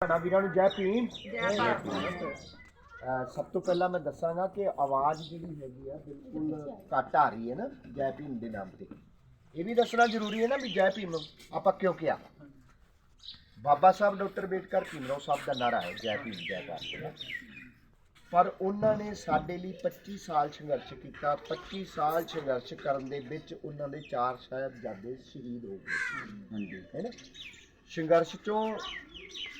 ਤੁਹਾਡਾ ਵੀਰਾਂ ਨੂੰ ਜੈ ਭੀਮ। ਅਹ ਸਭ ਤੋਂ ਪਹਿਲਾਂ ਮੈਂ ਦੱਸਾਂਗਾ ਕਿ ਆਵਾਜ਼ ਜਿਹੜੀ ਹੈਗੀ ਆ ਬਿਲਕੁਲ ਘੱਟ ਆ ਰਹੀ ਹੈ ਨਾ ਜੈ ਭੀਮ ਦੇ ਨਾਮ ਤੇ। ਇਹ ਵੀ ਦੱਸਣਾ ਜ਼ਰੂਰੀ ਹੈ ਨਾ ਵੀ ਜੈ ਭੀਮ ਆਪਾਂ ਕਿਉਂ ਕਿਹਾ? ਬਾਬਾ ਸਾਹਿਬ ਡਾਕਟਰ ਬੇਟਕਰ ਭੀਮਰਾਓ ਸਾਹਿਬ ਦਾ ਨਾਰਾ ਹੈ ਜੈ ਭੀਮ ਜੈ ਭਾਰਤ ਪਰ ਉਹਨਾਂ ਨੇ ਸਾਡੇ ਲਈ 25 ਸਾਲ ਸੰਘਰਸ਼ ਕੀਤਾ। 25 ਸਾਲ ਸੰਘਰਸ਼ ਕਰਨ ਦੇ ਵਿੱਚ ਉਹਨਾਂ ਦੇ ਚਾਰ ਸਾਹਿਬਜ਼ਾਦੇ ਸ਼ਹੀਦ ਹੋ ਗਏ। ਹਾਂਜੀ। ਹੈ ਨਾ? ਸੰਘਰਸ਼ ਚੋਂ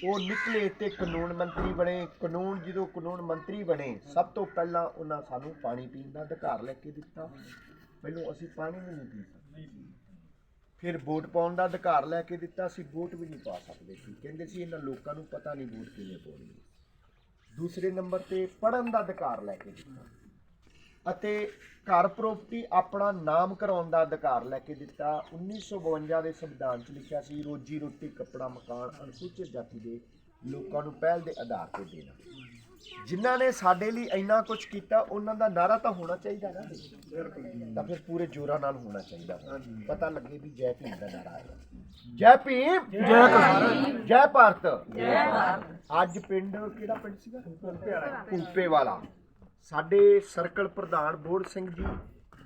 ਉਹ ਨਿਕਲੇ ਤੇ ਕਾਨੂੰਨ ਮੰਤਰੀ ਬਣੇ। ਕਾਨੂੰਨ ਜਦੋਂ ਕਾਨੂੰਨ ਮੰਤਰੀ ਬਣੇ, ਸਭ ਤੋਂ ਪਹਿਲਾਂ ਉਹਨਾਂ ਸਾਨੂੰ ਪਾਣੀ ਪੀਣ ਦਾ ਅਧਿਕਾਰ ਲੈ ਕੇ ਦਿੱਤਾ। ਪਹਿਲਾਂ ਅਸੀਂ ਪਾਣੀ ਵੀ ਨਹੀਂ ਪੀ ਸਕਦੇ। ਫਿਰ ਵੋਟ ਪਾਉਣ ਦਾ ਅਧਿਕਾਰ ਲੈ ਕੇ ਦਿੱਤਾ। ਅਸੀਂ ਵੋਟ ਵੀ ਨਹੀਂ ਪਾ ਸਕਦੇ ਸੀ। ਕਹਿੰਦੇ ਸੀ ਇਹਨਾਂ ਲੋਕਾਂ ਨੂੰ ਪਤਾ ਨਹੀਂ ਵੋਟ ਕਿਵੇਂ ਪਾਉਣੀ ਦੂਸਰੇ ਨੰਬਰ ਤੇ ਪੜਨ ਦਾ ਅਧਿਕਾਰ ਲੈ ਕੇ ਦਿੱਤਾ। ਅਤੇ ਘਰ ਪ੍ਰਾਪਰਟੀ ਆਪਣਾ ਨਾਮ ਕਰਾਉਣ ਦਾ ਅਧਿਕਾਰ ਲੈ ਕੇ ਦਿੱਤਾ। 1952 ਦੇ ਸੰਵਿਧਾਨ 'ਚ ਲਿਖਿਆ ਸੀ ਰੋਜੀ ਰੋਟੀ ਕੱਪੜਾ ਮਕਾਨ ਅਨੁਸੂਚਿਤ ਜਾਤੀ ਦੇ ਲੋਕਾਂ ਨੂੰ ਪਹਿਲ ਦੇ ਆਧਾਰ ਤੇ ਦੇਣਾ। ਜਿਨ੍ਹਾਂ ਨੇ ਸਾਡੇ ਲਈ ਇੰਨਾ ਕੁਝ ਕੀਤਾ ਉਹਨਾਂ ਦਾ ਨਾਰਾ ਤਾਂ ਹੋਣਾ ਚਾਹੀਦਾ ਨਾ। ਤਾਂ ਫਿਰ ਪੂਰੇ ਜੋਰਾਂ ਨਾਲ ਹੋਣਾ ਚਾਹੀਦਾ। ਪਤਾ ਲੱਗੇ ਵੀ ਜੈ ਭੀਮ ਦਾ ਨਾਰਾ ਆਇਆ। ਜੈ ਭੀਮ! ਜੈ ਜੈ ਭਾਰਤ। ਜੈ ਭਾਰਤ। ਅੱਜ ਪਿੰਡ ਕਿਹੜਾ ਪਿੰਡ ਸੀਗਾ? ਕੂਪੇ ਵਾਲਾ ਸਾਡੇ ਸਰਕਲ ਪ੍ਰਧਾਨ ਬੋੜ ਸਿੰਘ ਜੀ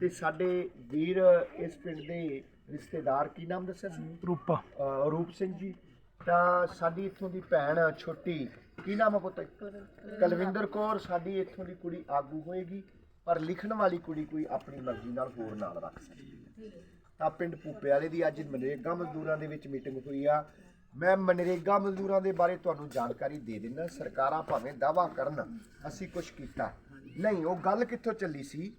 ਤੇ ਸਾਡੇ ਵੀਰ ਇਸ ਪਿੰਡ ਦੇ ਰਿਸ਼ਤੇਦਾਰ ਕੀ ਨਾਮ ਦੱਸਿਆ ਸੀ? ਰੂਪਾ। ਰੂਪ ਸਿੰਘ ਜੀ। ਤਾਂ ਸਾਡੀ ਇੱਥੋਂ ਦੀ ਭੈਣ ਛੋਟੀ ਕੀ ਨਾਮ ਆ ਪੁੱਤ? ਕਲਵਿੰਦਰ ਕੌਰ। ਸਾਡੀ ਇੱਥੋਂ ਦੀ ਕੁੜੀ ਆਗੂ ਹੋਏਗੀ ਪਰ ਲਿਖਣ ਵਾਲੀ ਕੁੜੀ ਕੋਈ ਆਪਣੀ ਮਰਜ਼ੀ ਨਾਲ ਹੋਰ ਨਾਲ ਰੱਖ ਸਕਦੀ ਹੈ। ਤਾਂ ਪਿੰਡ ਪੂਪੇ ਵਾਲੇ ਦੀ ਅੱਜ ਮਨਰੇਗਾ ਮਜ਼ਦੂਰਾਂ ਦੇ ਵਿੱਚ ਮੀਟਿੰਗ ਹੋਈ ਆ। ਮੈਂ ਮਨਰੇਗਾ ਮਜ਼ਦੂਰਾਂ ਦੇ ਬਾਰੇ ਤੁਹਾਨੂੰ ਜਾਣਕਾਰੀ ਦੇ ਦਿੰਦਾ ਸਰਕਾਰਾਂ ਭਾਵੇਂ ਦਾਵਾ ਕਰਨ ਅਸੀਂ ਕੁਝ ਕੀਤਾ। ਨਹੀਂ, ਉਹ ਗੱਲ ਕਿੱਥੋਂ ਚੱਲੀ ਸੀ?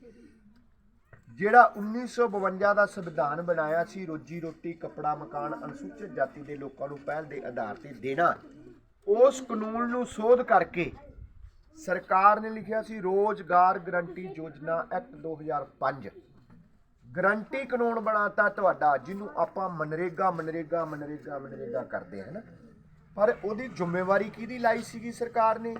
ਜਿਹੜਾ 1952 ਦਾ ਸੰਵਿਧਾਨ ਬਣਾਇਆ ਸੀ, ਰੋਜੀ ਰੋਟੀ, ਕੱਪੜਾ, ਮਕਾਨ, ਅਨੁਸੂਚਿਤ ਜਾਤੀ ਦੇ ਲੋਕਾਂ ਨੂੰ ਪਹਿਲ ਦੇ ਆਧਾਰ ਤੇ ਦੇਣਾ, ਉਸ ਕਾਨੂੰਨ ਨੂੰ ਸੋਧ ਕਰਕੇ ਸਰਕਾਰ ਨੇ ਲਿਖਿਆ ਸੀ, ਰੋਜ਼ਗਾਰ ਗਰੰਟੀ ਯੋਜਨਾ ਐਕਟ 2005 ਗਰੰਟੀ ਕਾਨੂੰਨ ਬਣਾਤਾ ਤੁਹਾਡਾ, ਜਿਹਨੂੰ ਆਪਾਂ ਮਨਰੇਗਾ ਮਨਰੇਗਾ ਮਨਰੇਗਾ ਮਨਰੇਗਾ ਕਰਦੇ ਹਾਂ ਨਾ? ਪਰ ਉਹਦੀ ਜ਼ਿੰਮੇਵਾਰੀ ਕਿਹਦੀ ਲਾਈ ਸੀਗੀ ਸਰਕਾਰ ਨੇ?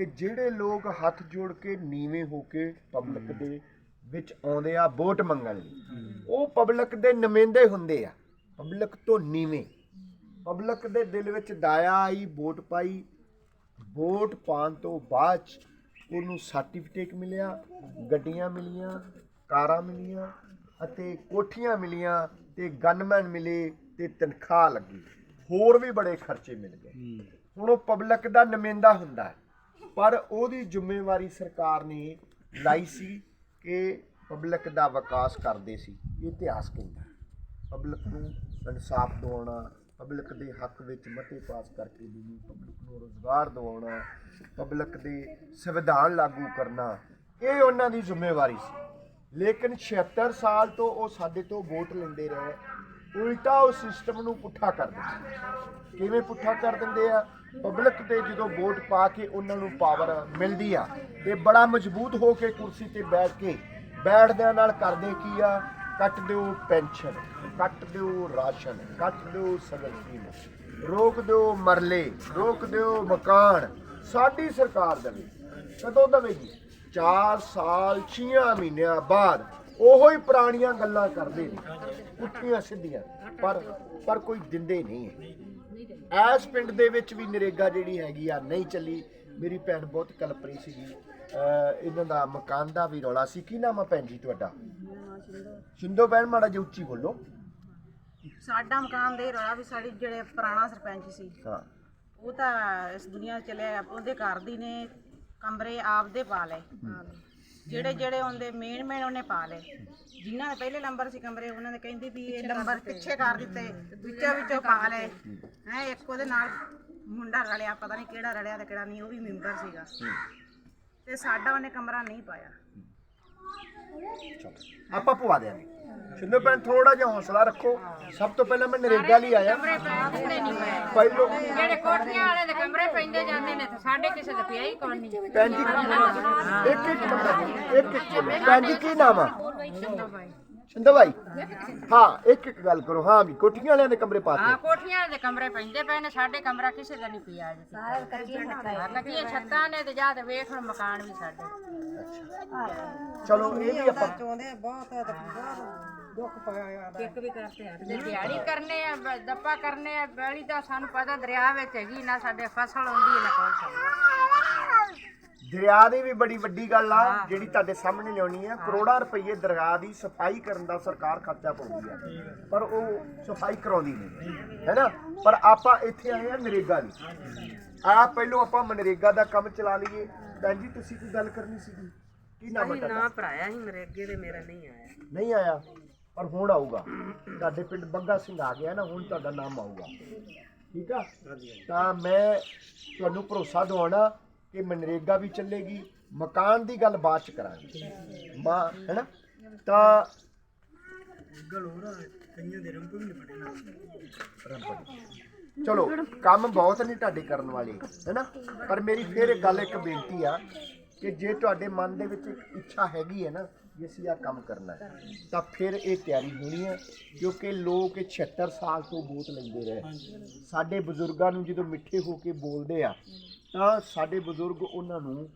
ਕਿ ਜਿਹੜੇ ਲੋਕ ਹੱਥ ਜੋੜ ਕੇ ਨੀਵੇਂ ਹੋ ਕੇ ਪਬਲਿਕ ਦੇ ਵਿੱਚ ਆਉਂਦੇ ਆ ਵੋਟ ਮੰਗਣ ਲਈ ਉਹ ਪਬਲਿਕ ਦੇ ਨੁਮਾਇੰਦੇ ਹੁੰਦੇ ਆ। ਪਬਲਿਕ ਤੋਂ ਨੀਵੇਂ। ਪਬਲਿਕ ਦੇ ਦਿਲ ਵਿੱਚ ਦਾਇਆ ਆਈ ਵੋਟ ਪਾਈ। ਵੋਟ ਪਾਉਣ ਤੋਂ ਬਾਅਦ ਉਹਨੂੰ ਸਰਟੀਫਿਕੇਟ ਮਿਲਿਆ ਗੱਡੀਆਂ ਮਿਲੀਆਂ ਕਾਰਾਂ ਮਿਲੀਆਂ ਅਤੇ ਕੋਠੀਆਂ ਮਿਲੀਆਂ ਤੇ ਗਨਮੈਨ ਮਿਲੇ ਤੇ ਤਨਖਾਹ ਲੱਗੀ। ਹੋਰ ਵੀ ਬੜੇ ਖਰਚੇ ਮਿਲ ਗਏ। ਹੁਣ ਉਹ ਪਬਲਿਕ ਦਾ ਨੁਮਾਇੰਦਾ ਹੁੰਦਾ ਹੈ। ਪਰ ਉਹਦੀ ਜ਼ਿੰਮੇਵਾਰੀ ਸਰਕਾਰ ਨੇ ਲਾਈ ਸੀ ਕਿ ਪਬਲਿਕ ਦਾ ਵਿਕਾਸ ਕਰਦੇ ਸੀ ਇਹ ਇਤਿਹਾਸ ਕਹਿੰਦਾ। ਪਬਲਿਕ ਨੂੰ ਇਨਸਾਫ ਦਿਵਾਉਣਾ, ਪਬਲਿਕ ਦੇ ਹੱਕ ਵਿੱਚ ਮਤੇ ਪਾਸ ਕਰਕੇ ਦੇਣੀ ਪਬਲਿਕ ਨੂੰ ਰੋਜ਼ਗਾਰ ਦਿਵਾਉਣਾ, ਪਬਲਿਕ ਦੇ ਸੰਵਿਧਾਨ ਲਾਗੂ ਕਰਨਾ, ਇਹ ਉਹਨਾਂ ਦੀ ਜ਼ਿੰਮੇਵਾਰੀ ਸੀ। ਲੇਕਿਨ 76 ਸਾਲ ਤੋਂ ਉਹ ਸਾਡੇ ਤੋਂ ਵੋਟ ਲੈਂਦੇ ਰਹੇ ਉਲਟਾ ਉਹ ਸਿਸਟਮ ਨੂੰ ਪੁੱਠਾ ਕਰ ਦਿੰਦੇ ਕਿਵੇਂ ਪੁੱਠਾ ਕਰ ਦਿੰਦੇ ਆ? ਪਬਲਿਕ ਤੇ ਜਦੋਂ ਵੋਟ ਪਾ ਕੇ ਉਹਨਾਂ ਨੂੰ ਪਾਵਰ ਮਿਲਦੀ ਆ, ਤੇ ਬੜਾ ਮਜ਼ਬੂਤ ਹੋ ਕੇ ਕੁਰਸੀ ਤੇ ਬੈਠ ਕੇ ਬੈਠਦਿਆਂ ਨਾਲ ਕਰਦੇ ਕੀ ਆ? ਕੱਟ ਦਿਓ ਪੈਨਸ਼ਨ, ਕੱਟ ਦਿਓ ਰਾਸ਼ਨ, ਕੱਟ ਦਿਓ ਸਗਨ ਸਕੀਮ ਰੋਕ ਦਿਓ ਮਰਲੇ, ਰੋਕ ਦਿਓ ਮਕਾਨ। ਸਾਡੀ ਸਰਕਾਰ ਦੇਵੇ, ਕਦੋਂ ਦੇਵੇਗੀ? 4 ਸਾਲ 6 ਮਹੀਨਿਆਂ ਬਾਅਦ ਉਹੋ ਹੀ ਪੁਰਾਣੀਆਂ ਗੱਲਾਂ ਕਰਦੇ ਨੇ ਪੁੱਠੀਆਂ ਸਿੱਧੀਆਂ ਪਰ ਪਰ ਕੋਈ ਦਿੰਦੇ ਨਹੀਂ ਹੈ। ਐਸ ਪਿੰਡ ਦੇ ਵਿੱਚ ਵੀ ਨਰੇਗਾ ਜਿਹੜੀ ਹੈਗੀ ਆ ਨਹੀਂ ਚੱਲੀ। ਮੇਰੀ ਭੈਣ ਬਹੁਤ ਕਲਪਰੀ ਸੀਗੀ। ਅਹ ਇਹਨਾਂ ਦਾ ਮਕਾਨ ਦਾ ਵੀ ਰੌਲਾ ਸੀ। ਕੀ ਨਾਮ ਆ ਭੈਣ ਜੀ ਤੁਹਾਡਾ? ਸਿੰਧੋ ਭੈਣ ਮਾੜਾ ਜਿਹਾ ਉੱਚੀ ਬੋਲੋ। ਸਾਡਾ ਮਕਾਨ ਦੇ ਰੌਲਾ ਵੀ ਸਾਡੀ ਜਿਹੜੇ ਪੁਰਾਣਾ ਸਰਪੰਚ ਸੀ। ਹਾਂ। ਉਹ ਤਾਂ ਇਸ ਦੁਨੀਆ 'ਚ ਚਲੇ ਗਿਆ ਉਹਦੇ ਘਰ ਦੀ ਨੇ ਕਮਰੇ ਆਪਦੇ ਪਾ ਲਏ। ਜਿਹੜੇ ਜਿਹੜੇ ਉਹਦੇ ਮੇਨ ਮੇਨ ਉਹਨੇ ਪਾ ਲਏ। ਜਿਨ੍ਹਾਂ ਦੇ ਪਹਿਲੇ ਨੰਬਰ ਸੀ ਕਮਰੇ ਉਹਨਾਂ ਨੇ ਕਹਿੰਦੀ ਵੀ ਇਹ ਨੰਬਰ ਪਿੱਛੇ ਕਰ ਦਿੱਤੇ। ਵਿੱਚੋਂ ਵਿੱਚੋਂ ਪਾ ਲਏ। ਹੈ ਇੱਕ ਉਹਦੇ ਨਾਲ ਮੁੰਡਾ ਰਲਿਆ ਪਤਾ ਨਹੀਂ ਕਿਹੜਾ ਰਲਿਆ ਤੇ ਕਿਹੜਾ ਨਹੀਂ ਉਹ ਵੀ ਮੈਂਬਰ ਸੀਗਾ। ਤੇ ਸਾਡਾ ਉਹਨੇ ਕਮਰਾ ਨਹੀਂ ਪਾਇਆ। ਆਪਾਂ ਪਵਾ ਦਿਆਂਗੇ ਸਿੰਧੋ ਭੈਣ ਥੋੜਾ ਜਿਹਾ ਹੌਸਲਾ ਰੱਖੋ। ਸਭ ਤੋਂ ਪਹਿਲਾਂ ਮੈਂ ਨਰੇਗਾ ਲਈ ਆਇਆ। ਪਹਿਲੋ ਜਿਹੜੇ ਕੋਠੀਆਂ ਵਾਲੇ ਦੇ ਕਮਰੇ ਪੈਂਦੇ ਜਾਂਦੇ ਨੇ ਤੇ ਸਾਡੇ ਕਿਸੇ ਦਾ ਪਿਆ ਹੀ ਕੋਈ ਨਹੀਂ। ਭੈਣ ਜੀ ਇੱਕ ਇੱਕ ਮਿੰਟ ਇੱਕ ਇੱਕ ਭੈਣ ਜੀ ਕੀ ਨਾਮ ਆ? ਸਿੰਧੋ ਭਾਈ। ਹਾਂ ਇੱਕ ਇੱਕ ਗੱਲ ਕਰੋ। ਹਾਂ ਵੀ ਕੋਠੀਆਂ ਵਾਲਿਆਂ ਦੇ ਕਮਰੇ ਪਾਤੇ ਹਾਂ ਕੋਠੀਆਂ ਵਾਲੇ ਦੇ ਕਮਰੇ ਪੈਂਦੇ ਪਏ ਨੇ ਸਾਡੇ ਕਮਰਾ ਕਿਸੇ ਦਾ ਨਹੀਂ ਪਿਆ ਜੀ ਸਾਰੇ ਕੱਚੀਆਂ ਛੱਤਾਂ ਨੇ ਤੇ ਜਾ ਤੇ ਵੇਖ ਹੁਣ ਮਕਾਨ ਵੀ ਸਾਡੇ। ਚਲੋ ਇਹ ਵੀ ਆਪਾਂ ਚਾਹੁੰਦੇ ਬਹੁਤ ਇੱਕ ਵੀ ਕਰਤੇ ਆ ਤੇ ਦਿਹਾੜੀ ਕਰਨੇ ਆ ਬ- ਦੱਪਾ ਕਰਨੇ ਆ ਬੈਲੀ ਦਾ ਸਾਨੂੰ ਪਤਾ ਦਰਿਆ ਵਿੱਚ ਹੈਗੀ ਨਾ ਸਾਡੇ ਫਸਲ ਹੁੰਦੀ ਹੈ ਨਾ ਕੋਈ ਦਰਿਆ ਦੀ ਵੀ ਬੜੀ ਵੱਡੀ ਗੱਲ ਆ ਜਿਹੜੀ ਤੁਹਾਡੇ ਸਾਹਮਣੇ ਲਿਆਉਣੀ ਆ ਕਰੋੜਾਂ ਰੁਪਏ ਦਰਿਆ ਦੀ ਸਫ਼ਾਈ ਕਰਨ ਦਾ ਸਰਕਾਰ ਖਰਚਾ ਪਾਉਂਦੀ ਆ। ਪਰ ਉਹ ਸਫ਼ਾਈ ਕਰਾਉਂਦੀ ਨਹੀਂ। ਹੈਨਾ ਪਰ ਆਪਾਂ ਇੱਥੇ ਆਏ ਆ ਨਰੇਗਾ ਲਈ ਆ ਪਹਿਲੋਂ ਆਪਾਂ ਮਨਰੇਗਾ ਦਾ ਕੰਮ ਚਲਾ ਲਈਏ। ਭੈਣ ਜੀ ਤੁਸੀਂ ਕੋਈ ਗੱਲ ਕਰਨੀ ਸੀਗੀ? ਕੀ ਨਾਮ ਹੈ ਤੁਹਾਡਾ? ਭਰਾਇਆ ਸੀ ਮੇਰੇ ਅੱਗੇ ਤੇ ਮੇਰਾ ਨਹੀਂ ਆਇਆ। ਨਹੀਂ ਆਇਆ? ਪਰ ਹੁਣ ਆਊਗਾ। ਤੁਹਾਡੇ ਪਿੰਡ ਬੱਗਾ ਸਿੰਘ ਆ ਗਿਆ ਨਾ ਹੁਣ ਤੁਹਾਡਾ ਨਾਮ ਆਊਗਾ। ਠੀਕ ਆ? ਤਾਂ ਮੈਂ ਤੁਹਾਨੂੰ ਭਰੋਸਾ ਦਿਵਾਉਣਾ ਕਿ ਮਨਰੇਗਾ ਵੀ ਚੱਲੇਗੀ ਮਕਾਨ ਦੀ ਗੱਲ ਬਾਅਦ ਚ ਕਰਾਂਗੇ। ਮਾ ਹੈਨਾ? ਤਾਂ ਰੰਪੜੀ। ਚਲੋ ਕੰਮ ਬਹੁਤ ਨਹੀਂ ਤੁਹਾਡੇ ਕਰਨ ਵਾਲੇ ਹੈਨਾ? ਪਰ ਮੇਰੀ ਫਿਰ ਇੱਕ ਗੱਲ ਇੱਕ ਬੇਨਤੀ ਆ ਕਿ ਜੇ ਤੁਹਾਡੇ ਮਨ ਦੇ ਵਿੱਚ ਇੱਕ ਇੱਛਾ ਹੈਗੀ ਹੈ ਨਾ ਵੀ ਅਸੀਂ ਆ ਕੰਮ ਕਰਨਾ ਹੈ। ਤਾਂ ਫਿਰ ਇਹ ਤਿਆਰੀ ਹੋਣੀ ਹੈ, ਕਿਉਂਕਿ ਲੋਕ ਇਹ 76 ਸਾਲ ਤੋਂ ਬੋਤ ਲੈਂਦੇ ਰਹੇ। ਸਾਡੇ ਬਜ਼ੁਰਗਾਂ ਨੂੰ ਜਦੋਂ ਮਿੱਠੇ ਹੋ ਕੇ ਬੋਲਦੇ ਆ, ਤਾਂ ਸਾਡੇ ਬਜ਼ੁਰਗ ਉਹਨਾਂ ਨੂੰ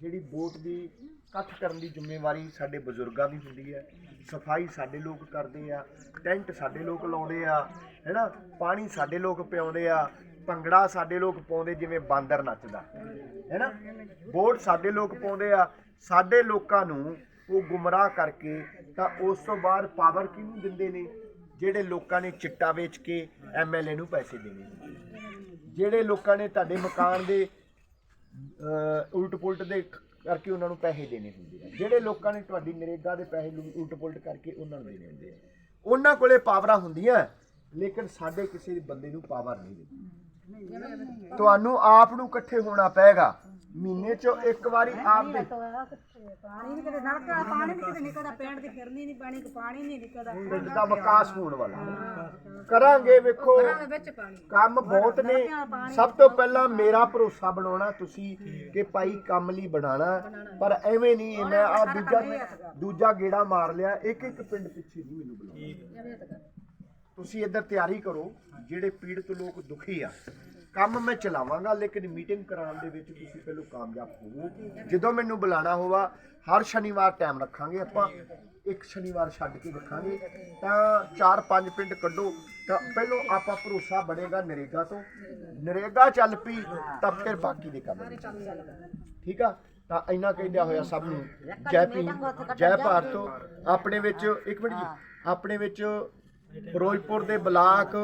ਜਿਹੜੀ ਵੋਟ ਦੀ ਇਕੱਠ ਕਰਨ ਦੀ ਜ਼ਿੰਮੇਵਾਰੀ ਸਾਡੇ ਬਜ਼ੁਰਗਾਂ ਦੀ ਹੁੰਦੀ ਹੈ। ਸਫ਼ਾਈ ਸਾਡੇ ਲੋਕ ਕਰਦੇ ਆ, ਟੈਂਟ ਸਾਡੇ ਲੋਕ ਲਾਉਂਦੇ ਆ, ਹੈਨਾ? ਪਾਣੀ ਸਾਡੇ ਲੋਕ ਪਿਆਉਂਦੇ ਆ, ਭੰਗੜਾ ਸਾਡੇ ਲੋਕ ਪਾਉਂਦੇ, ਜਿਵੇਂ ਬਾਂਦਰ ਨੱਚਦਾ, ਹੈਨਾ? ਵੋਟ ਸਾਡੇ ਲੋਕ ਪਾਉਂਦੇ ਆ। ਸਾਡੇ ਲੋਕਾਂ ਨੂੰ ਉਹ ਗੁੰਮਰਾਹ ਕਰਕੇ ਤਾਂ ਉਸ ਤੋਂ ਬਾਅਦ ਪਾਵਰ ਕਿਹਨੂੰ ਦਿੰਦੇ ਨੇ? ਜਿਹੜੇ ਲੋਕਾਂ ਨੇ ਚਿੱਟਾ ਵੇਚ ਕੇ ਐਮਐਲਏ ਨੂੰ ਪੈਸੇ ਦੇਣੇ ਜਿਹੜੇ ਲੋਕਾਂ ਨੇ ਤੁਹਾਡੇ ਮਕਾਨ ਦੇ ਅਹ ਉਲਟ ਪੁਲਟ ਦੇ ਕਰਕੇ ਉਹਨਾਂ ਨੂੰ ਪੈਸੇ ਦੇਣੇ ਹੁੰਦੇ ਆ। ਜਿਹੜੇ ਲੋਕਾਂ ਨੇ ਤੁਹਾਡੀ ਨਰੇਗਾ ਦੇ ਪੈਸੇ ਲੁ- ਉਲਟ ਪੁਲਟ ਕਰਕੇ ਉਹਨਾਂ ਨੂੰ ਦੇਣੇ ਹੁੰਦੇ ਆ। ਉਹਨਾਂ ਕੋਲੇ ਪਾਵਰਾਂ ਹੁੰਦੀਆਂ ਲੇਕਿਨ ਸਾਡੇ ਕਿਸੇ ਬੰਦੇ ਨੂੰ ਪਾਵਰ ਨਹੀਂ ਦਿੰਦੀ। ਤੁਹਾਨੂੰ ਆਪ ਨੂੰ ਇਕੱਠੇ ਹੋਣਾ ਪਏਗਾ। ਮਹੀਨੇ ਚੋਂ ਇੱਕ ਵਾਰੀ ਆਪ ਦੇ ਪਾਣੀ ਨਹੀਂ ਕਿਤੇ ਨਲਕਾ ਪਾਣੀ ਨਹੀਂ ਕਿਤੇ ਨਿਕਲਦਾ ਪਿੰਡ ਦੀ ਫਿਰਨੀ ਨਹੀਂ ਪਾਣੀ ਕੋ ਪਾਣੀ ਨਹੀਂ ਨਿਕਲਦਾ। ਪਿੰਡ ਦਾ ਵਿਕਾਸ ਹੋਣ ਵਾਲਾ। ਕਰਾਂਗੇ ਵੇਖੋ ਕੰਮ ਬਹੁਤ ਨੇ। ਸਭ ਤੋਂ ਪਹਿਲਾਂ ਮੇਰਾ ਭਰੋਸਾ ਬਣਾਉਣਾ ਤੁਸੀਂ ਕਿ ਭਾਈ ਕੰਮ ਲਈ ਬਣਾਣਾ ਪਰ ਐਵੇਂ ਨਹੀਂ ਮੈਂ ਆ ਦੂਜਾ ਦੂਜਾ ਗੇੜਾ ਮਾਰ ਲਿਆ। ਇੱਕ ਇੱਕ ਪਿੰਡ ਪਿੱਛੇ ਨਹੀਂ ਮੈਨੂੰ ਬੁਲਾਉਣਾ। ਤੁਸੀਂ ਇੱਧਰ ਤਿਆਰੀ ਕਰੋ। ਜਿਹੜੇ ਪੀੜਤ ਲੋਕ ਦੁਖੀ ਆ ਕੰਮ ਮੈਂ ਚਲਾਵਾਂਗਾ, ਲੇਕਿਨ ਮੀਟਿੰਗ ਕਰਾਉਣ ਦੇ ਵਿੱਚ ਤੁਸੀਂ ਪਹਿਲਾਂ ਕਾਮਯਾਬ ਹੋਵੋ ਜਦੋਂ ਮੈਨੂੰ ਬੁਲਾਣਾ ਹੋਵਾ, ਹਰ ਸ਼ਨੀਵਾਰ ਟਾਈਮ ਰੱਖਾਂਗੇ ਆਪਾਂ। ਇੱਕ ਸ਼ਨੀਵਾਰ ਛੱਡ ਕੇ ਰੱਖਾਂਗੇ। ਤਾਂ ਚਾਰ ਪੰਜ ਪਿੰਡ ਕੱਢੋ, ਤਾਂ ਪਹਿਲੋਂ ਆਪਾਂ ਭਰੋਸਾ ਬਣੇਗਾ ਨਰੇਗਾ ਤੋਂ। ਨਰੇਗਾ ਚੱਲ ਪਈ, ਤਾਂ ਫਿਰ ਬਾਕੀ ਦੇ ਕੰਮ ਠੀਕ ਆ? ਤਾਂ ਇੰਨਾ ਕਹਿੰਦਿਆ ਹੋਇਆ ਸਭ ਨੂੰ। ਜੈ ਭੀਮ ਜੈ ਭਾਰਤ। ਆਪਣੇ ਵਿੱਚ, ਇੱਕ ਮਿੰਟ ਜੀ, ਆਪਣੇ ਵਿੱਚ ਫਿਰੋਜ਼ਪੁਰ ਦੇ ਬਲਾਕ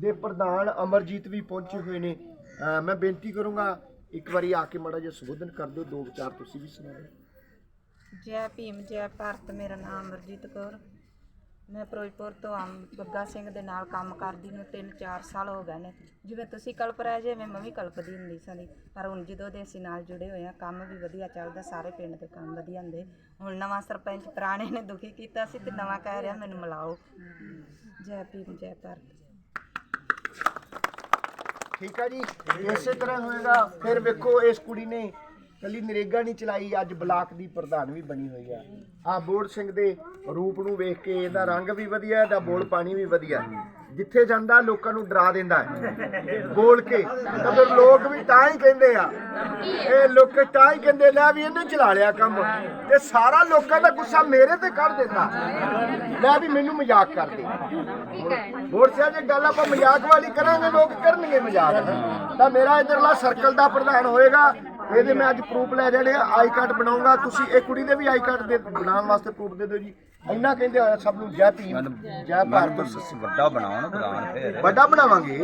ਦੇ ਪ੍ਰਧਾਨ ਅਮਰਜੀਤ ਵੀ ਪਹੁੰਚੇ ਹੋਏ ਨੇ। ਅਹ ਮੈਂ ਬੇਨਤੀ ਕਰੂੰਗਾ, ਇੱਕ ਵਾਰੀ ਆ ਕੇ ਮਾੜਾ ਜਿਹਾ ਸੰਬੋਧਨ ਕਰ ਦਿਓ, ਦੋ ਵਿਚਾਰ ਤੁਸੀਂ ਵੀ ਸੁਣਾ ਦਿਓ। ਜੈ ਭੀਮ, ਜੈ ਭਾਰਤ, ਮੇਰਾ ਨਾਮ ਅਮਰਜੀਤ ਕੌਰ। ਮੈਂ ਫਿਰੋਜ਼ਪੁਰ ਤੋਂ ਆਮ ਬੱਗਾ ਸਿੰਘ ਦੇ ਨਾਲ ਕੰਮ ਕਰਦੀ ਨੂੰ 3-4 ਸਾਲ ਹੋ ਗਏ ਨੇ। ਜਿਵੇਂ ਤੁਸੀਂ ਕਲਪ ਰਹੇ ਜੇ ਮੈਂ ਵੀ ਕਲਪਦੀ ਹੁੰਦੀ ਸਾਂ ਪਰ ਹੁਣ ਜਦੋਂ ਦੇ ਅਸੀਂ ਨਾਲ ਜੁੜੇ ਹੋਏ ਆ ਕੰਮ ਵੀ ਵਧੀਆ ਚੱਲਦਾ, ਸਾਰੇ ਪਿੰਡ ਦੇ ਕੰਮ ਵਧੀਆ ਹੁੰਦੇ। ਹੁਣ ਨਵਾਂ ਸਰਪੰਚ ਪੁਰਾਣੇ ਨੇ ਦੁਖੀ ਕੀਤਾ ਸੀ ਤੇ ਨਵਾਂ ਕਹਿ ਰਿਹਾ ਮੈਨੂੰ ਮਿਲਾਓ। ਜੈ ਭੀਮ, ਜੈ ਭਾਰਤ। ਠੀਕ ਆ ਜੀ? ਇਸੇ ਤਰ੍ਹਾਂ ਹੋਏਗਾ ਫਿਰ ਵੇਖੋ ਇਸ ਕੁੜੀ ਨੇ ਕੱਲੀ ਨਰੇਗਾ ਨਹੀਂ ਚਲਾਈ, ਅੱਜ ਬਲਾਕ ਦੀ ਪ੍ਰਧਾਨ ਵੀ ਬਣੀ ਹੋਈ ਆ। ਆ ਬੋੜ ਸਿੰਘ ਦੇ ਰੂਪ ਨੂੰ ਵੇਖ ਕੇ ਇਹਦਾ ਰੰਗ ਵੀ ਵਧੀਆ ਇਹਦਾ ਬੋਲ ਪਾਣੀ ਵੀ ਵਧੀਆ ਜਿੱਥੇ ਜਾਂਦਾ ਲੋਕਾਂ ਨੂੰ ਡਰਾ ਦਿੰਦਾ ਹੈ। ਬੋਲ ਕੇ। ਤਾਂ ਫਿਰ ਲੋਕ ਵੀ ਤਾਂ ਹੀ ਕਹਿੰਦੇ ਆ, ਇਹ ਲੋਕ ਤਾਂ ਹੀ ਕਹਿੰਦੇ, ਲੈ ਵੀ ਇਹਨੇ ਚਲਾ ਲਿਆ ਕੰਮ। ਤੇ ਸਾਰਾ ਲੋਕਾਂ ਦਾ ਗੁੱਸਾ ਮੇਰੇ ਤੇ ਕੱਢ ਦਿੰਦਾ। ਲੈ ਵੀ ਮੈਨੂੰ ਮਜ਼ਾਕ ਕਰਦੇ ਹੋਰ ਸਿਆ ਜੇ ਗੱਲ ਆਪਾਂ ਮਜ਼ਾਕ ਵਾਲੀ ਕਰਾਂਗੇ, ਲੋਕ ਕਰਨਗੇ ਮਜ਼ਾਕ। ਤਾਂ ਮੇਰਾ ਇਧਰਲਾ ਸਰਕਲ ਦਾ ਪ੍ਰਧਾਨ ਹੋਏਗਾ। ਇਹਦੇ ਮੈਂ ਅੱਜ ਪ੍ਰੂਫ ਲੈ ਜਾਣੇ ਆ ਆਈ ਕਾਰਡ ਬਣਾਉਂਗਾ। ਤੁਸੀਂ ਇਹ ਕੁੜੀ ਦੇ ਵੀ ਆਈ ਕਾਰਡ ਦੇ ਬਣਾਉਣ ਵਾਸਤੇ ਪ੍ਰੂਫ ਦੇ ਦਿਓ ਜੀ। ਇੰਨਾ ਕਹਿੰਦੇ ਹੋਇਆ ਸਭ ਨੂੰ ਜੈ ਭੀਮ ਜੈ ਭਾਰਤ। ਵੱਡਾ ਨਾ ਦੁਕਾਨ ਫੇਰ। ਵੱਡਾ ਬਣਾਵਾਂਗੇ।